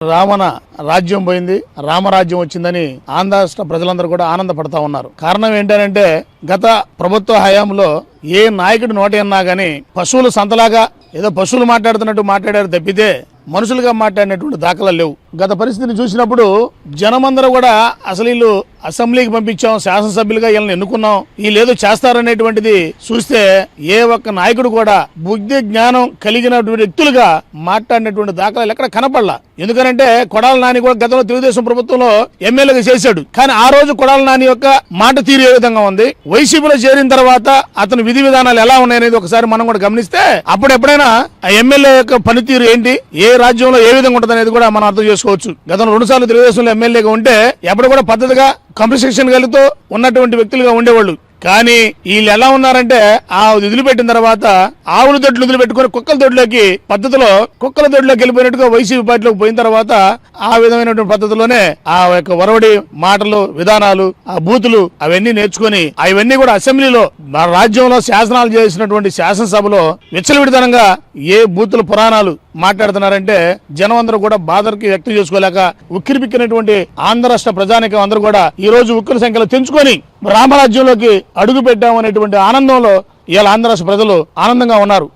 రావణ రాజ్యం పోయింది రామరాజ్యం వచ్చిందని ఆంధ్ర రాష్ట్ర ప్రజలందరూ కూడా ఆనందపడతా ఉన్నారు. కారణం ఏంటంటే గత ప్రభుత్వ హయాంలో ఏ నాయకుడు నోట అన్నా గానీ పశువులు సంతలాగా ఏదో పశువులు మాట్లాడుతున్నట్టు మాట్లాడారు తప్పితే మనుషులుగా మాట్లాడినటువంటి దాఖలా లేవు. గత పరిస్థితిని చూసినప్పుడు జనమందరూ కూడా అసలు వీళ్ళు అసెంబ్లీకి పంపించాం శాసనసభ్యులుగా వీళ్ళని ఎన్నుకున్నాం వీళ్ళు ఏదో చేస్తారనేటువంటిది చూస్తే ఏ ఒక్క నాయకుడు కూడా బుద్ధి జ్ఞానం కలిగినటువంటి వ్యక్తులుగా మాట్లాడినటువంటి దాఖలాలు ఎక్కడ కనపడలా. ఎందుకనంటే కొడాల నాని కూడా గతంలో తెలుగుదేశం ప్రభుత్వంలో ఎమ్మెల్యేగా చేశాడు. కానీ ఆ రోజు కొడాల నాని యొక్క మాట తీరు ఏ విధంగా ఉంది? వైసీపీలో చేరిన తర్వాత అతని విధి విధానాలు ఎలా ఉన్నాయనేది ఒకసారి మనం కూడా గమనిస్తే అప్పుడు ఎప్పుడైనా ఆ ఎమ్మెల్యే యొక్క పనితీరు ఏంటి? ఏ రాజ్యంలో ఏ విధంగా ఉంటుంది అనేది కూడా మనం అర్థం చేసుకోవచ్చు. గతంలో రెండు సార్లు తెలుగుదేశంలో ఎమ్మెల్యేగా ఉంటే ఎప్పుడు కూడా పద్ధతిగా కంప్రసెక్షన్ కలితో ఉన్నటువంటి వ్యక్తులుగా ఉండేవాళ్ళు. కానీ వీళ్ళు ఎలా ఉన్నారంటే ఆ వదిలిపెట్టిన తర్వాత ఆవుల దొడ్లు వదిలిపెట్టుకుని కుక్కల దొడ్లోకి పద్ధతిలో కుక్కల దొడ్లోకి వెళ్ళిపోయినట్టుగా వైసీపీ పార్టీలోకి పోయిన తర్వాత ఆ విధమైనటువంటి పద్ధతిలోనే ఆ యొక్క వరవడి మాటలు విధానాలు ఆ బూతులు అవన్నీ నేర్చుకుని అవన్నీ కూడా అసెంబ్లీలో మన రాజ్యంలో శాసనాలు చేసినటువంటి శాసనసభలో విచ్చలవిడితనంగా ఏ బూతుల పురాణాలు మాట్లాడుతున్నారంటే జనం అందరూ కూడా బాధకి వ్యక్తం చేసుకోలేక ఉక్కిరిపిక్కినటువంటి ఆంధ్ర రాష్ట్ర ప్రజానికం అందరూ కూడా ఈ రోజు ఉక్కుల సంఖ్యలో తెంచుకొని రామరాజ్యంలోకి అడుగు పెట్టామనేటువంటి ఆనందంలో ఇవాళ ఆంధ్ర ప్రజలు ఆనందంగా ఉన్నారు.